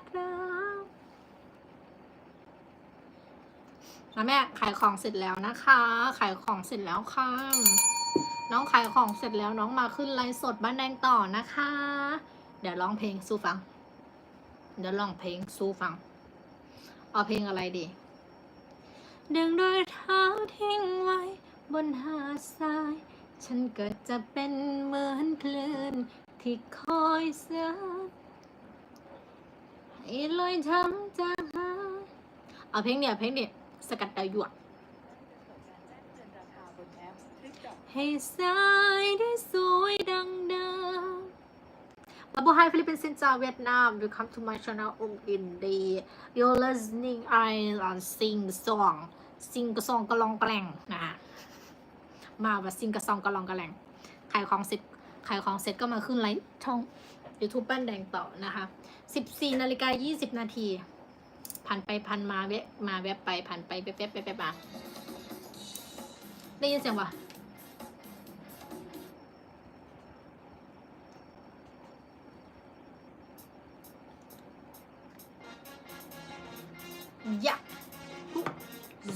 ดรักแม่ขายของเสร็จแล้วนะคะ ขายของเสร็จแล้วค่ะ น้องขายของเสร็จแล้วน้องมาขึ้นไลฟ์สดบ้านแดงต่อนะคะ เดี๋ยวร้องเพลงสู้ฟัง เดี๋ยวร้องเพลงสู้ฟัง เอาเพลงอะไรดี ดึงรอยเท้าทิ้งไว้ บนหาดทราย ฉันเก็จะเป็นเหมือนคลื่นที่คอยเสือ ให้ลอยช้ำจางหาเอาเพลงเนี่ยเพลงเนี่ยสกัดดาวหยวกให้สายได้สวยดังเดิม Babu Hi Philippines Xin chào Việt Nam Welcome to my channel Ung Indie You're listening I on sing song sing กระซองกระลองกระแลงนะคะมาว่า sing กระซองกระลองกระแลงขายของเสร็จขายของเสร็จก็มาขึ้นไลฟ์ช่อง YouTube บ้านแดงต่อนะคะ 14นาฬิกา20 นาที ผ่านไปผ่านมาแวะมาแวบไปผ่านไปแวบแวบแวบแวบมาได้ยินเสียงปะ Ja.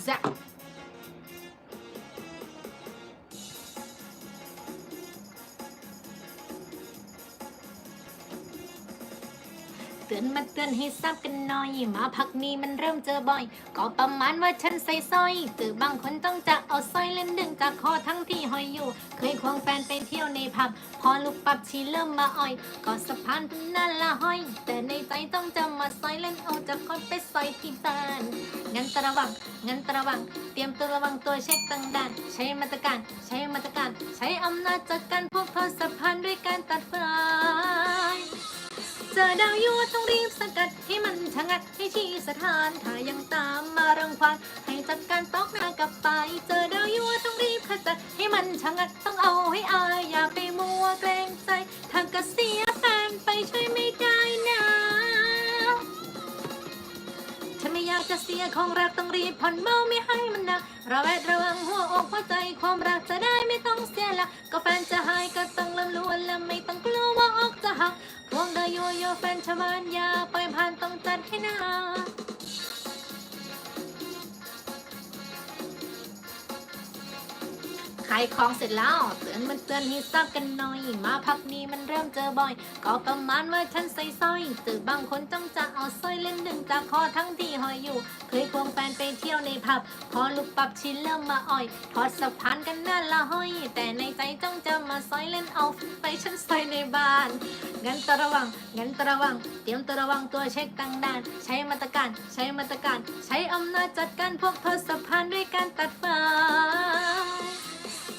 Za. เตือนมาเตือนให้ทราบกันหน่อยมาพักนี้มันเริ่มเจอบ่อย ก็ประมาณว่าฉันใส่สร้อยตือบางคนต้องจะเอาสร้อยเล่นดึงจากคอทั้งที่ห้อยอยู่ เคยควงแฟนไปเที่ยวในผับ พอลูกปับชีเริ่มมาอ่อย ก็สะพานนั่นละห้อย แต่ในใจต้องจะมาสอยเล่นเอาจากคนไปสอยที่บ้านงั้นตระวังงั้นตระวัง เตรียมตัวระวังตัวเช็คตั้งด่านใช้มาตรการ ใช้มาตรการ ใช้อำนาจจัดการพวกเธอสะพานด้วยการตัดไฟ เจอดาวยั่วต้องรีบสกัดให้มันชะงัดให้ชี้สถานถ้ายังตามมารังควานให้จัดการตอกหน้ากลับไป เจอดาวยั่วต้องรีบขจัดให้มันชะงัดต้องเอาให้อายอย่าไปมัวเกรงใจทางกระเสียแฟนไปช่วยไม่ได้ กจะเสียของรักต้องรีบผ่อนเมาไม่ให้มันหนักระแวดระวังหัวอกหัวใจความรักจะได้ไม่ต้องเสียหลักก็แฟนจะหายก็ต้องลำลวนและไม่ต้องกลัวว่าอกจะหักพวงเดยโยโยแฟนชาวบ้านยาไปผ่านต้องจัดให้หนาายของเสร็จแล้วเตือนมันเตือนให้ทราบกันหน่อย มาพักนี้มันเริ่มเจอบ่อย ก็ประมาณว่าฉันใส่สร้อยตื่บางคนจ้องจะเอาสร้อยเล่นดึงจากคอทั้งที่ห้อยอยู่ เคยควงแฟนไปเที่ยวในผับ พอลูกปับชินเริ่มมาอ่อยถอดสะพานกันนั่นละห้อย แต่ในใจจ้องจะมาสร้อยเล่นเอาไปฉันใส่ในบ้านงั้นตระวังงั้นตระวัง เตรียมตระวังตัวเช็คตั้งด่าน ใช้มาตรการ ใช้มาตรการ ใช้อำนาจจัดการพวกเธอสะพานด้วยการตัดไฟ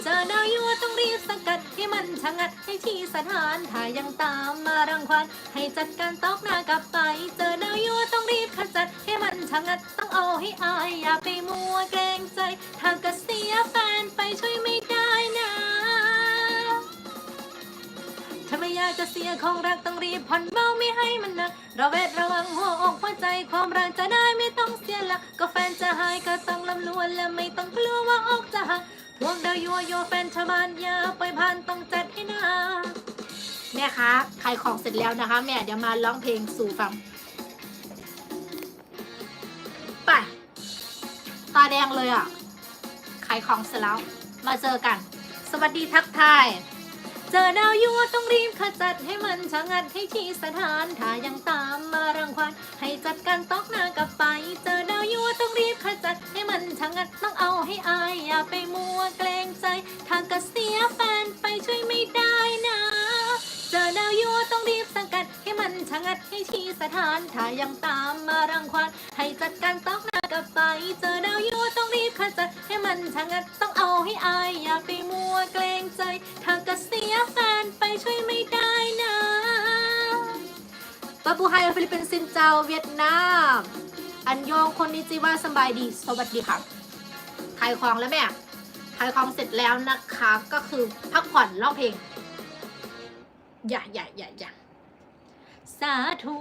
เจอดาวยั่วต้องรีบสกัดให้มันชะงัดให้ที่สถานถ้ายังตามมารังควานให้จัดการตอกหน้ากลับไป เจอดาวยั่วต้องรีบขจัดให้มันชะงัดต้องเอาให้อายอย่าไปมัวเกรงใจถ้ากระเสียแฟนไปช่วยไม่ได้นะถ้าไม่อยากจะเสียของรักต้องรีบผ่อนเบาไม่ให้มันหนักระแวดระวังหัวอกหัวใจความรักจะได้ไม่ต้องเสียหลักก็แฟนจะหายก็ต้องลำลวนและไม่ต้องกลัวว่าอกจะหัก วกเดายัวโยแฟนชาวบ้านยาไปพันต้องจัดให้นาแม่คะขายของเสร็จแล้วนะคะ แม่เดี๋ยวมาร้องเพลงสู่ฟังไปตาแดงเลยอะขายของเสร็จแล้ว มาเจอกัน สวัสดีทักทาย เจอดาวยั่วต้องรีบขจัดให้มันชะงัดให้ที่สถานถ้ายังตามมารังควานให้จัดการตอกหน้ากลับไป เจอดาวยั่วต้องรีบขจัดให้มันชะงัดต้องเอาให้อายอย่าไปมัวเกรงใจทางกระเสียแฟนไปช่วยไม่ได้นะ เจอดาวยั่วต้องรีบสังกัดให้มันชะงัดให้ที่สถานถ้ายังตามมารังควานให้จัดการตอก กลับไปเจอดาวยั่วต้องรีบขจัดให้มันชะงัดต้องเอาให้อายอย่าไปมัวเกรงใจทากระเสียแฟนไปช่วยไม่ได้นะปาปูไฮฟิลิปปินส์ซินเจ้าเวียดนาม อันยองคนนิจิว่าสบายดี สวัสดีค่ะขายของแล้วแม่ขายของเสร็จแล้วนะคะ ก็คือพักผ่อนร้องเพลง อย่าอย่าอย่าอย่าสาธุ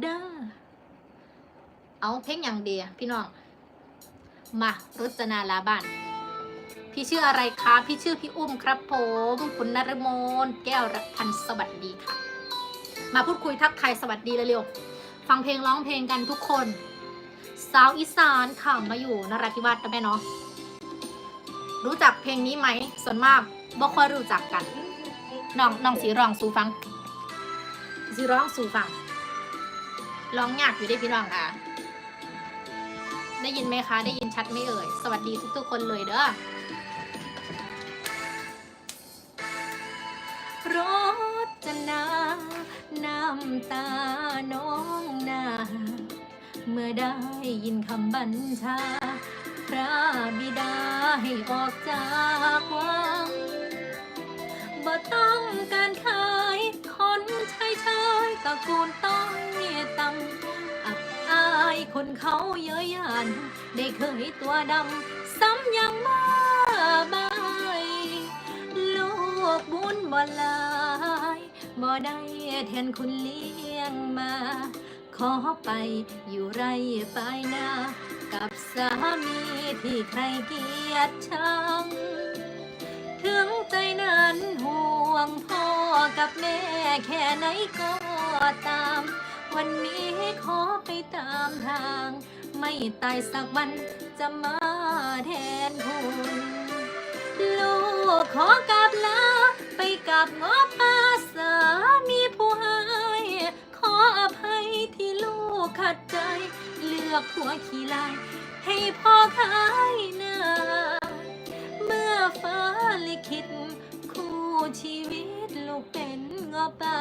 เด้อ เอาเพลงอย่างเดียวพี่น้อง มารจนาลาบ้าน พี่ชื่ออะไรคะ พี่ชื่อพี่อุ้มครับผม คุณนรมนแก้วรักพันสวัสดีค่ะ มาพูดคุยทักทายสวัสดีเร็วๆฟังเพลงร้องเพลงกันทุกคนสาวอีสานข่าวมาอยู่นราธิวาสนะแม่เนาะรู้จักเพลงนี้ไหมส่วนมากบ่ค่อยรู้จักกันน้องน้องสีร้องสู่ฟังสีร้องสู่ฟังร้องยากอยู่ได้พี่น้องค่ะ ได้ยินไหมคะ ได้ยินชัดไหมเอ่ย สวัสดีทุกๆคนเลยเด้อรจนาน้ำตาน้องนาเมื่อได้ยินคำบัญชา พระบิดาให้ออกจากวังบ่ต้องการขายคนชายชายตระกูลต้องเมียต่ำายคนเขาเย้ยหยันได้เคยตัวดำซ้ำยังมาบายลูกบุญบ่ลายบ่ได้แทนคุณเลี้ยงมา ขอไปอยู่ไรไปนา กับสามีที่ใครเกลียดชัง ถึงใจนั้นห่วงพ่อกับแม่แค่ไหนก็ตาม วันนี้ขอไปตามทาง ไม่ตายสักวันจะมาแทนคุณลูกขอกราบลาไปกับงอปาสามีผู้ให้ขออภัยที่ลูกขัดใจ เลือกผัวขี้ลาย ให้พ่อขายหน้าเมื่อฟ้าลิขิตคู่ชีวิตลูกเป็นงอปา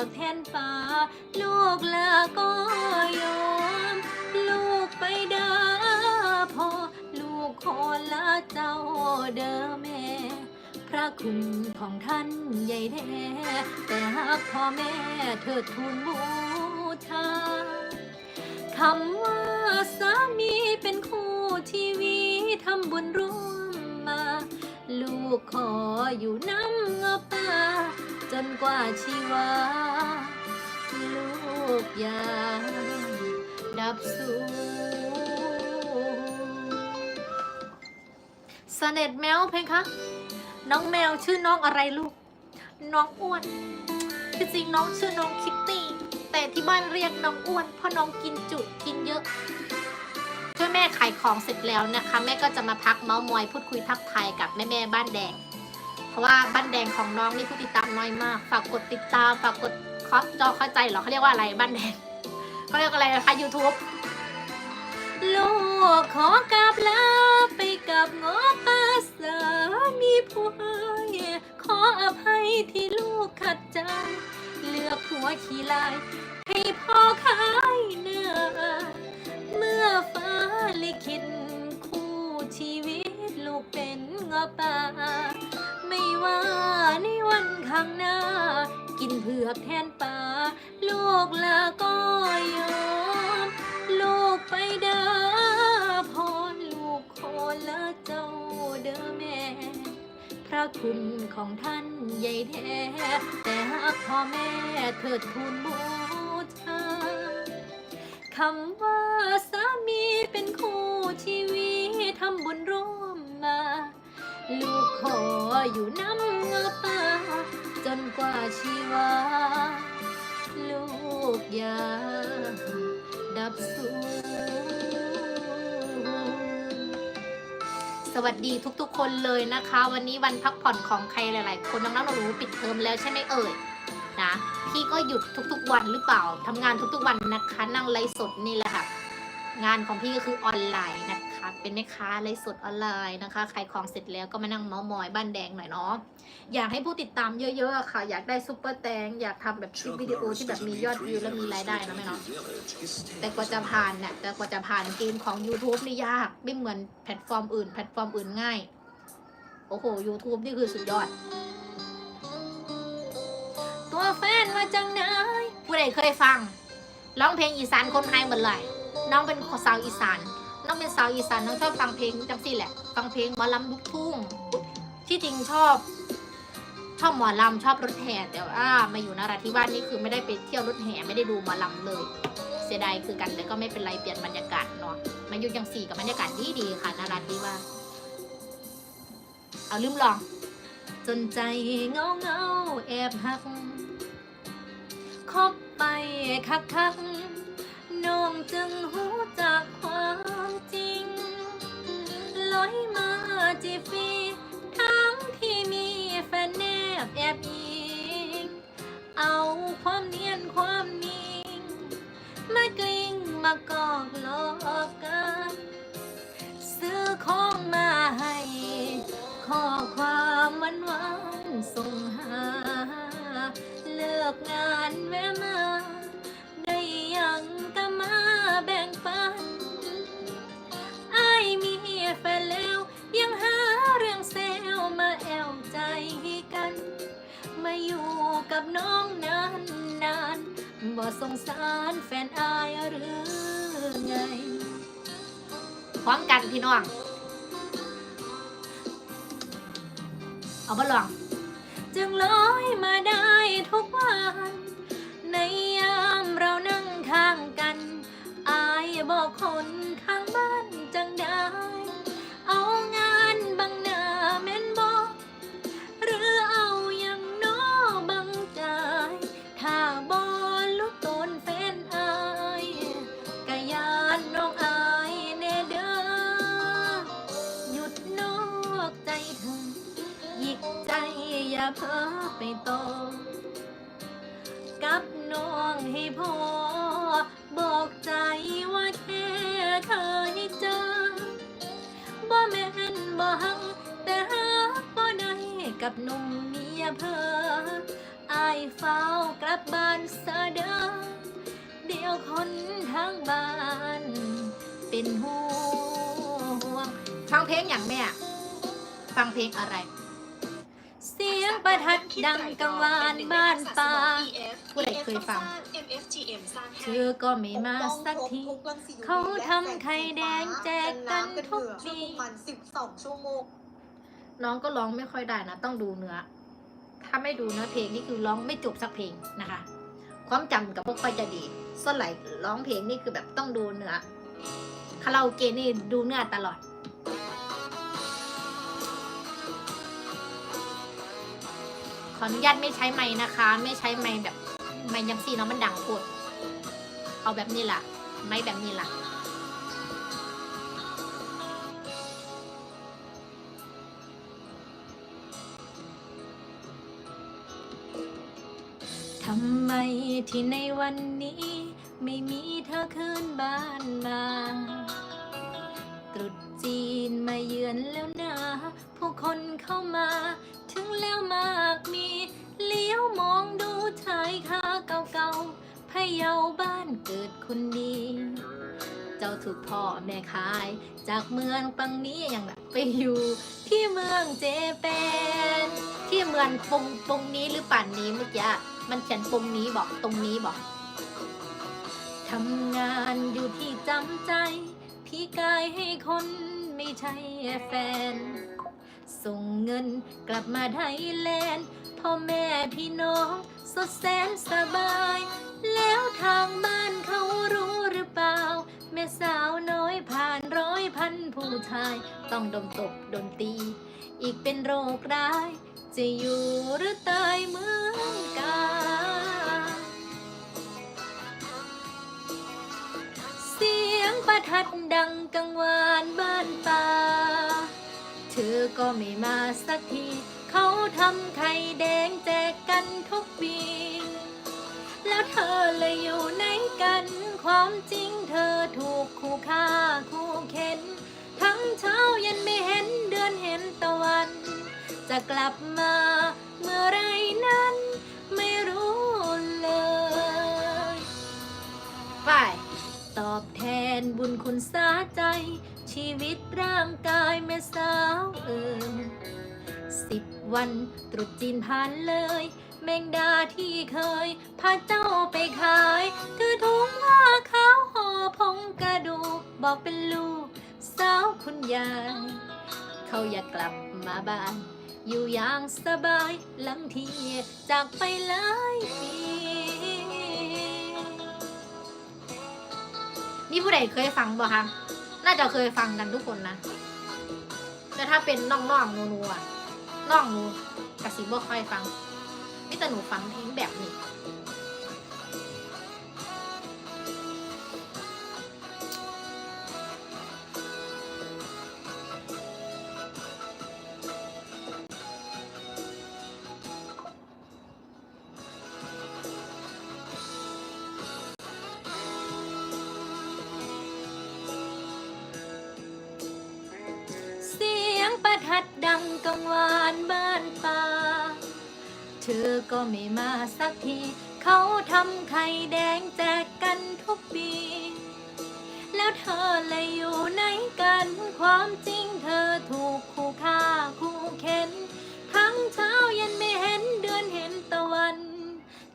อกแทนฟ้า ลูกลาก็ยอม ลูกไปเด้อพ่อ ลูกขอลาเจ้าเด้อแม่ พระคุณของท่านใหญ่แท้แต่หากพ่อแม่เถิดทูลบูชาคำว่าสามีเป็นคู่ชีวิตทำบุญร่วมมา ลูกขออยู่น้ำเงาป่า จนกว่าชีวาลูกยากดับสูเสน็จแมวเพลงคะ น้องแมวชื่อน้องอะไรลูก น้องอ้วนที่จริงน้องชื่อน้องคิตตี้ แต่ที่บ้านเรียกน้องอ้วน เพราะน้องกินจุกินเยอะช่วยแม่ขายของเสร็จแล้วนะคะ แม่ก็จะมาพักเมาส์มอยพูดคุยทักทายกับแม่แม่บ้านแดง ราะว่าบ้านแดงของน้องนี่ผู้ติดตามน้อยมาก ฝากกดติดตามฝากกดคาะจอเข้าใจเหรอเขาเรียกว่าอะไรบ้านแดงเขาเรียกอะไรนะคะ YouTube ลูกขอกราบลาไปกับงอปาสามีผู้ให้ขออภัยที่ลูกขัดใจ เลือกหัวขี้ลาย ให้พ่อขายเนื้อ คุณของท่านใหญ่แท้แต่หากพ่อแม่เถิดทูลบูชาคำว่าสามีเป็นคู่ชีวิตทำบุญร่วมมา ลูกขออยู่น้ำเงาป่าจนกว่าชีวา ลูกอยาดับสูญ สวัสดีทุกๆ คนเลยนะคะ วันนี้วันพักผ่อนของใครหลาย ๆ คนน้องๆหนูๆปิดเทอมแล้วใช่ไหมเอ่ยนะพี่ก็หยุดทุกๆ วันหรือเปล่าทำงานทุกๆวันนะคะ นั่งไลฟ์สดนี่แหละค่ะ งานของพี่ก็คือออนไลน์นะคะ เป็นแม่ค้าไลฟ์สดออนไลน์นะคะขายของเสร็จแล้วก็มานั่งเมาส์มอยบ้านแดงหน่อยเนาะอยากให้ผู้ติดตามเยอะๆอะค่ะ อยากได้ซุปเปอร์แตงอยากทำแบบคลิปวิดีโอที่แบบมียอดวิวและมีรายได้นะแม่เนาะแต่กว่าจะผ่านเนี่ยแต่กว่าจะผ่านเกณฑ์ของ YouTube นี่ยากไม่เหมือนแพลตฟอร์มอื่นแพลตฟอร์มอื่นง่ายโอ้โห YouTube นี่คือสุดยอด ตัวแฟนมาจังไหนผู้ใดเคยฟังร้องเพลงอีสานคนไทยหมดเลยน้องเป็นสาวอีสาน น้องเป็นสาวอีสานน้องชอบฟังเพลงจังสี่แหละ ฟังเพลงหมอลำลูกทุ่ง ที่จริงชอบ ชอบหมอลำชอบรถแห่แต่ว่ามาอยู่นราธิวาสนี่คือไม่ได้ไปเที่ยวรถแห่ไม่ได้ดูหมอลำเลย เสียดายคือกันแต่ก็ไม่เป็นไรเปลี่ยนบรรยากาศเนาะมาอยู่ยังสี่กับบรรยากาศดีดีค่ะนราธิวาสเอาลืมลอง จนใจเงาเงาแอบหักคบไปคักคักน้องจึงหูจากความ ลอยมาจีฟีทั้งที่มีแฟนแนบแอบอิงเอาความเนียน กับน้องนานนานบ่สงสารแฟนอายหรือไงพร้อมกันพี่น้อง เอามาลอง จึงลอยมาได้ทุกวัน เฝ้ากลับบ้านซะเด้อเดี๋ยวคนทางบ้าน เป็นห่วงฟังเพลงอย่างแม่ ฟังเพลงอะไร เสียงประทัดดังกังวานบ้านป่าผู้ใดเคยฟัง MFGM สร้างเธให้อก็ไม่มาสักที เขาทำไข่แดงแจกกันทุกปีมัน12ชั่วโมงน้องก็ร้องไม่ค่อยได้นะ ต้องดูเนื้อ ถ้าไม่ดูเนื้อเพลงนี่คือร้องไม่จบสักเพลงนะคะ ความจำกับพวกค่อยจะดีส่วนไหลร้องเพลงนี่คือแบบต้องดูเนื้อคาราโอเกะนี่ดูเนื้อตลอดขออนุญาตไม่ใช้ไม้นะคะ ไม่ใช้ไม้แบบไม้ยังซีเนาะมันดังโคตรเอาแบบนี้ล่ะ ไม้แบบนี้ล่ะำไมที่ในวันนี้ ไม่มีเธอคืนบ้านมา ตรุษจีนมาเยือนแล้วนะผู้คนเข้ามา ถึงแล้วมากมี เลี้ยวมองดูชายคาเก่าๆพะเยาบ้านเกิดคนดี เจ้าถูกพ่อแม่ขาย จากเมืองปังนี้อย่างแบบไปอยู่ที่เมืองเจแปนที่เมืองปงปงนี้หรือป่านนี้เมื่อกี้ มันเขียนปงนี้บอกตรงนี้บอกทำงานอยู่ที่จำใจ พี่กายให้คนไม่ใช่แฟน ส่งเงินกลับมาไทยแลนด์พ่อแม่พี่น้องสดแสนสบาย แล้วทางบ้านเขารู้หรือเปล่า แม่สาวน้อยผ่านร้อยพันผู้ชาย ต้องดมตบดนตี อีกเป็นโรคร้าย จะอยู่หรือตายเหมือนกันเสียงประทัดดังกังวานบ้านป่า เธอก็ไม่มาสักที เขาทำไข่แดงแจกกันทุกปีแล้วเธอเลยอยู่ไหนกัน ความจริงเธอถูกคู่ฆ่าคู่เข็น ทั้งเช้ายันไม่เห็นเดือนเห็นตะวัน จะกลับมาเมื่อไรนั้นไม่รู้เลย ไป ตอบแทนบุญคุณสาใจ ชีวิตร่างกายแม่สาวเอิมสิบวันตรุษจีนผ่านเลย แมงดาที่เคย พาเจ้าไปขายถือถุงผ้าขาวห่อพงกระดูกบอกเป็นลูก สาวคุณยาย เขาอยากกลับมาบ้าน อยู่อย่างสบายหลังที่จากไปหลายปีนี่ผู้ใดเคยฟังบ่คะน่าจะเคยฟังกันทุกคนนะแต่ถ้าเป็นน้องๆนูๆอะน้องหนูกะสิบ่ค่อยฟังมิแต่หนูฟังเพลงแบบนี้ กังวานบ้านป่า เธอก็ไม่มาสักที เขาทำไข่แดงแจกกันทุกปี แล้วเธอเลยอยู่ไหนกัน ความจริงเธอถูกคู่ฆ่าคู่เข็น ทั้งเช้าเย็นไม่เห็นเดือนเห็นตะวัน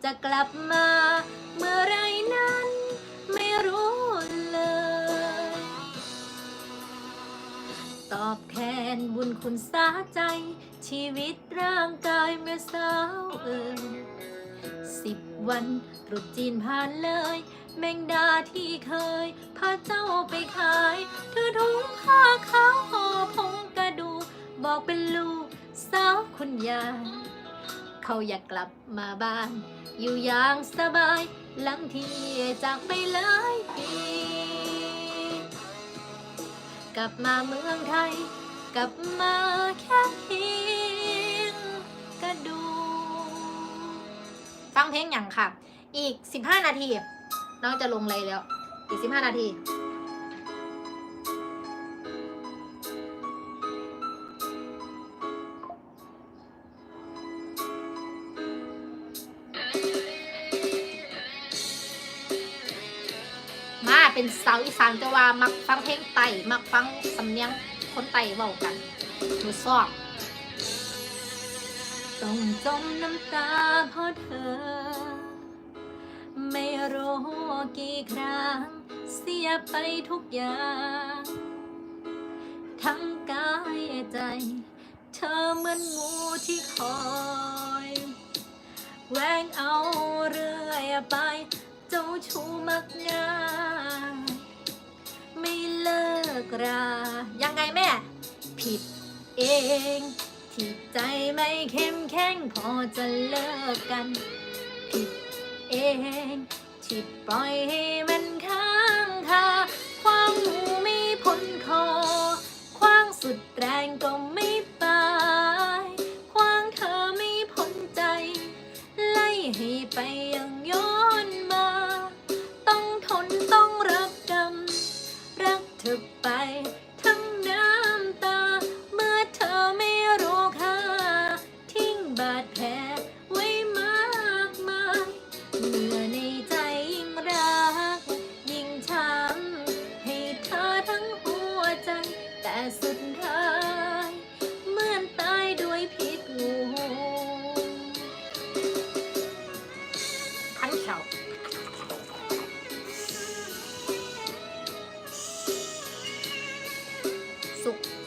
จะกลับมาเมื่อไรนั้น ไม่รู้เลย ตอบแทนบุญคุณสาใจ ชีวิตร่างกายเมื่อสาวเอ่ยสิบวันตรุษจีนผ่านเลย แมงดาที่เคย พาเจ้าไปขายเธอถุงผ้าขาวห่อผงกระดู บอกเป็นลูกสาวคุณยาย เขาอยากกลับมาบ้าน อยู่อย่างสบาย หลังที่จากไปหลายปี กลับมาเมืองไทย กลับมาแค่เพียงกระดูฟังเพลงอย่างค่ะ อีก 15 นาที น้องจะลงเลยแล้ว อีก 15 นาที เป็นสาวอีสานจะว่ามักฟังเพลงไต่มักฟังสำเนียงคนไต่เว้ากันหนูชอบต้องจมน้ำตาเพราะเธอ ไม่รู้กี่ครั้ง เสียไปทุกอย่าง ทั้งกายใจ เธอเหมือนงูที่คอยแหวงเอาเรื่อยไป เจ้าชู้มักง่าย เลิกรายังไงแม่ ผิดเอง ที่ใจไม่เข้มแข็งพอจะเลิกกัน ผิดเอง ที่ปล่อยให้มัน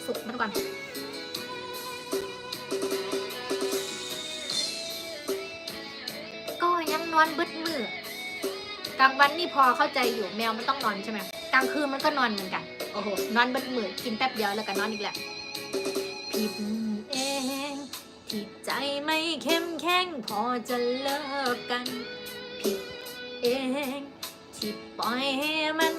สุกสุกมันก่อนก็ยังนอนบึดมือกลางวันนี่พอเข้าใจอยู่แมวมันต้องนอนใช่ไหมกลางคืนมันก็นอนเหมือนกันโอ้โหนอนบึดมือกินแป๊บเดียวแล้วก็นอนอีกแล้วผิดเองที่ใจไม่เข้มแข็งพอจะเลิกกัน ผิดเองที่ปล่อยให้มัน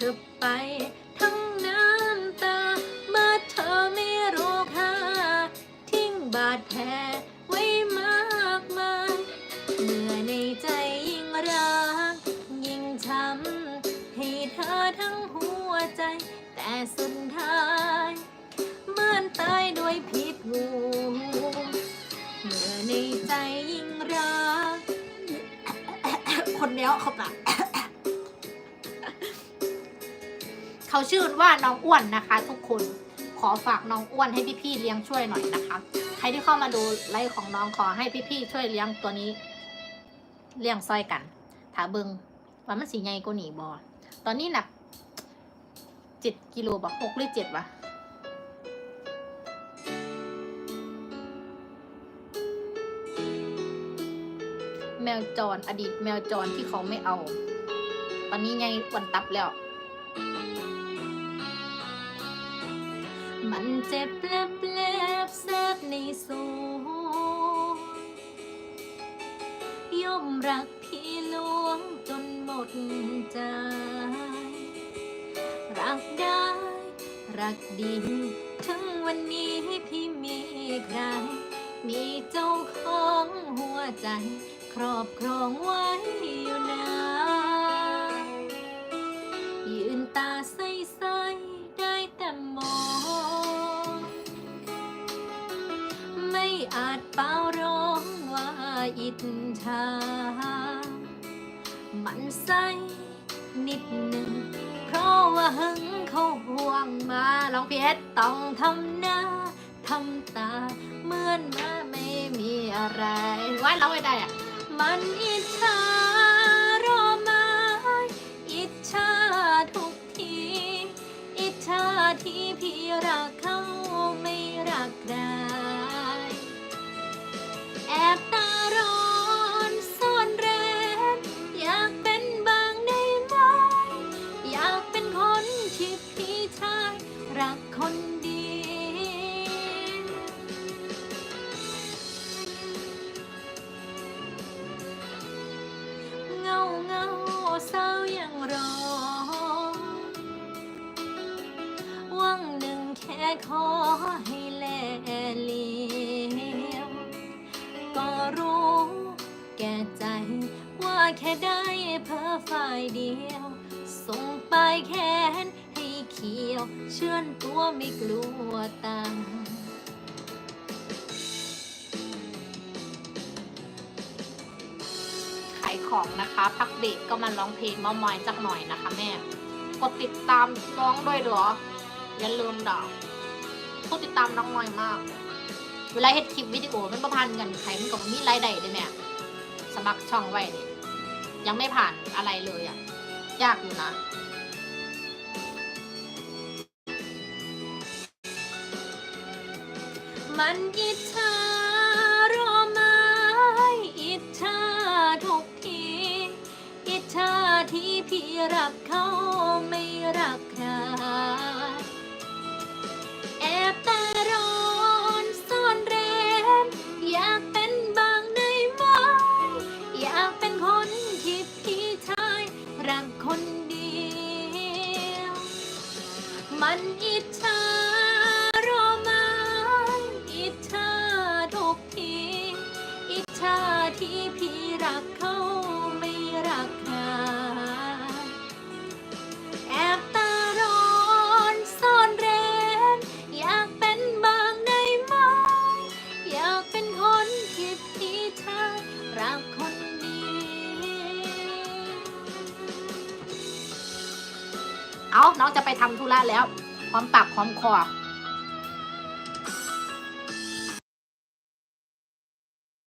เธอไป อ้วนนะคะ ทุกคนขอฝากน้องอ้วนให้พี่ๆเลี้ยงช่วยหน่อยนะคะ ใครที่เข้ามาดูไลฟ์ของน้องขอให้พี่ๆช่วยเลี้ยงตัวนี้ เลี้ยงซอยกันถาเบิงว่ามันสีใหญ่กว่าหนีบอตอนนี้หนักเจ็ดกิโลบอกหกหรือเจ็ดวะแมวจรออดีตแมวจรที่เขาไม่เอา ตอนนี้ไงวันตับแล้ว มันเจ็บแปลบแปลบแสบในสูย่อมรักพี่หลวงจนหมดใจ รักได้ รักดี ถึงวันนี้พี่มีใคร มีเจ้าของหัวใจ ครอบครองไว้าจเป่าร้องว่าอิจฉามันใสนิดหนึ่ง เพราะว่าหึงเขาห่วงมาลองเพียรต้องทำหน้าทำตา เหมือนมาไม่มีอะไรว่าเราไม่ได้อะมันอิจฉารอมาอิจฉาทุกที อิจฉาที่พี่รักเขาายของนะคะ พักเบรกก็มาร้องเพลงเมามอยจักหน่อยนะคะแม่ กดติดตามน้องด้วยเหรอ อย่าลืมดอกกดติดตามน้องน่อยมาก เวลาเฮ็ดคลิปวิดีโอมันประพันธ์กันใครมันก็บ่มีรายได้เลยแม่สมัครช่องไว้เนี่ยยังไม่ผ่านอะไรเลยอะยากอยู่นะมันอิจฉา รักเขาไม่รัก อาน้องจะไปทำธุระแล้วามปากพร้อมคอ